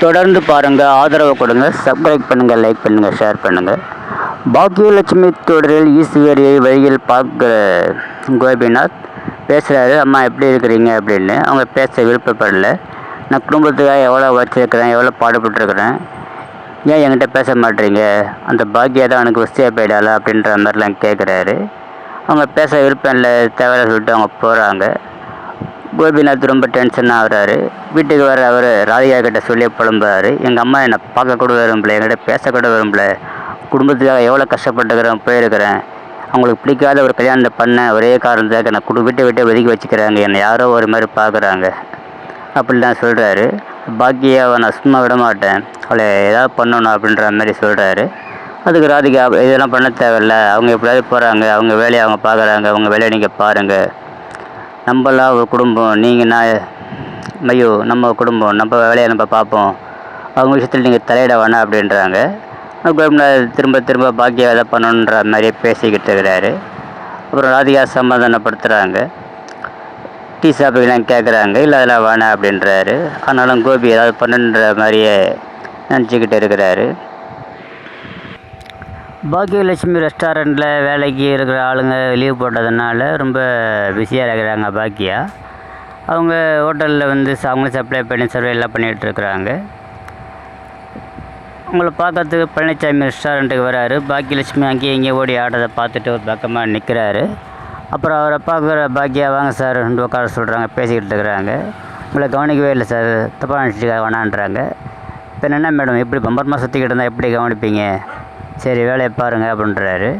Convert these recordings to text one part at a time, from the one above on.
தொடர்ந்து பாருங்கள் ஆதரவு கொடுங்க சப்ஸ்கிரைப் பண்ணுங்கள் லைக் பண்ணுங்கள் ஷேர் பண்ணுங்கள் பாக்கியலட்சுமி தொடரில் ஈஸ்வரியை வழியில் பார்க்குற கோபிநாத் பேசுகிறாரு அம்மா எப்படி இருக்கிறீங்க? அப்படின்னு. அவங்க பேச விருப்பப்படல. நான் குடும்பத்துக்காக எவ்வளோ வச்சிருக்கிறேன் எவ்வளோ பாடுபட்டுருக்கிறேன்? ஏன் என்கிட்ட பேச மாட்டேறீங்க அந்த பாக்கியா தான் எனக்கு வசதியாக போயிடாளா அப்படின்ற மாதிரிலாம் கேட்குறாரு அவங்க பேச விருப்பம் இல்லை தேவையில்ல சொல்லிட்டு அவங்க போகிறாங்க கோபிநாத் ரொம்ப டென்ஷன் ஆகுறாரு. வீட்டுக்கு வர அவர் ராதிகா கிட்ட சொல்லி புலம்புறாரு. எங்கள் அம்மா என்னை பார்க்க கூட விரும்பல என்கிட்ட பேச கூட விரும்பல. குடும்பத்துக்காக எவ்வளோ கஷ்டப்பட்டுக்கிறேன் போயிருக்கிறேன். அவங்களுக்கு பிடிக்காத ஒரு கல்யாணத்தை பண்ண ஒரே காரணத்துக்காக நான் குடு விட்டு விட்டு ஒதுக்கி வச்சுக்கிறாங்க. என்னை யாரோ ஒரு மாதிரி பார்க்குறாங்க. அப்படிலாம் சொல்கிறாரு பாக்கியாவை நான் சும்மா விட மாட்டேன். அவளை ஏதாவது பண்ணணும் அப்படின்ற மாதிரி சொல்கிறாரு அதுக்கு ராதிகா இதெல்லாம் பண்ண தேவையில்ல. அவங்க எப்படியாவது போகிறாங்க அவங்க வேலையை அவங்க பார்க்குறாங்க. அவங்க வேலையை நீங்கள் பாருங்கள் நம்மளாம் ஒரு குடும்பம். நீங்கள் நான் ஐயோ நம்ம குடும்பம். நம்ம வேலையை நம்ம பார்ப்போம் அவங்க விஷயத்தில் நீங்கள் தலையிட வேணாம் அப்படின்றாங்க. கோபிநாத் திரும்ப திரும்ப பாக்கியா எதை பண்ணணுன்ற மாதிரியே பேசிக்கிட்டு இருக்கிறாரு. அப்புறம் ராதிகா சமாதானப்படுத்துகிறாங்க டீ சாப்பிட்லாம் கேட்குறாங்க இல்லை அதெல்லாம் வேணாம் அப்படின்றாரு. ஆனாலும் கோபி ஏதாவது பண்ணுன்ற மாதிரியே நினச்சிக்கிட்டு இருக்கிறாரு. பாக்கியலட்சுமி ரெஸ்டாரண்ட்டில் வேலைக்கு இருக்கிற ஆளுங்க லீவ் போட்டதுனால ரொம்ப பிஸியாக இருக்கிறாங்க பாக்கியா. அவங்க ஹோட்டலில் வந்து அவங்களும் சப்ளை பண்ணி சர்வே எல்லாம் பண்ணிகிட்ருக்குறாங்க உங்களை பார்க்கறதுக்கு பழனிசாமி ரெஸ்டாரண்ட்டுக்கு வராரு. பாக்கியலட்சுமி அங்கேயும் இங்கேயும் ஓடி ஆடுறதை பார்த்துட்டு ஒரு பக்கமாக நிற்கிறாரு அப்புறம் அவரை பார்க்குற பாக்கியா வாங்க சார் ரெண்டு உட்கார சொல்கிறாங்க பேசிக்கிட்டு இருக்கிறாங்க. உங்களை கவனிக்கவே இல்லை சார் தப்பாக நினச்சிட்டு வேணான்றாங்க இப்போ என்ன மேடம் எப்படி பம்பரமாக சுற்றிக்கிட்டு இருந்தால் எப்படி கவனிப்பீங்க? சரி வேலையை பாருங்கள் அப்படின்றாரு.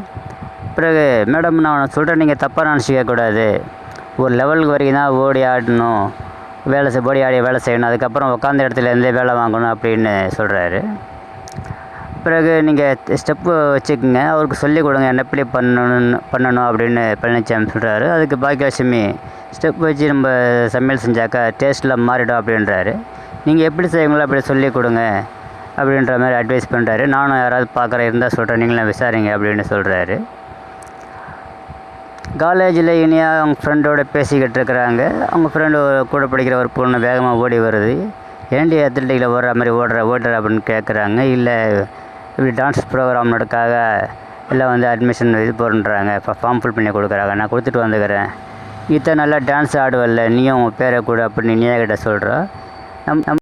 பிறகு மேடம் நான் சொல்கிறேன் நீங்கள் தப்பாக நினச்சிக்கக்கூடாது ஒரு லெவலுக்கு வரைக்கும் தான் ஓடி ஆடணும். வேலை செய் ஓடி ஆடி வேலை செய்யணும். அதுக்கப்புறம் உட்காந்த இடத்துல இருந்தே வேலை வாங்கணும் அப்படின்னு சொல்கிறாரு பிறகு நீங்கள் ஸ்டெப்பு வச்சுக்கோங்க. அவருக்கு சொல்லிக் கொடுங்க என்ன எப்படி பண்ணணும்னு பண்ணணும் அப்படின்னு பழனிசாமி சொல்கிறாரு அதுக்கு பாக்கியலட்சுமி ஸ்டெப் வச்சு நம்ம சமையல் செஞ்சாக்கா டேஸ்ட்டில் மாறிடும் அப்படின்றாரு. நீங்கள் எப்படி செய்வீங்களோ அப்படி சொல்லிக் கொடுங்க. அப்படின்ற மாதிரி அட்வைஸ் பண்ணுறாரு நானும் யாராவது பார்க்குற இருந்தால் சொல்கிறேன் நீங்களும் விசாரிங்க அப்படின்னு சொல்கிறாரு காலேஜில் இனியா அவங்க ஃப்ரெண்டோட பேசிக்கிட்டு இருக்கிறாங்க. அவங்க ஃப்ரெண்டு கூட படிக்கிற ஒரு பொண்ணு வேகமாக ஓடி வருது. ஏன்டி அத்லட்டிக்கில் ஓடுற மாதிரி ஓடுற ஓடுற அப்படின்னு கேட்குறாங்க இல்லை இப்படி டான்ஸ் ப்ரோக்ராம் நடக்காக எல்லாம் வந்து அட்மிஷன் இது போடுன்றாங்க. இப்போ ஃபார்ம் ஃபில் பண்ணி கொடுக்குறாங்க. நான் கொடுத்துட்டு வந்துக்கிறேன். இத்தனை நல்லா டான்ஸ் ஆடுவல்ல. நீயும் உன் பேரை கூட அப்படின்னு நீயா கிட்ட சொல்கிறா நம் நம்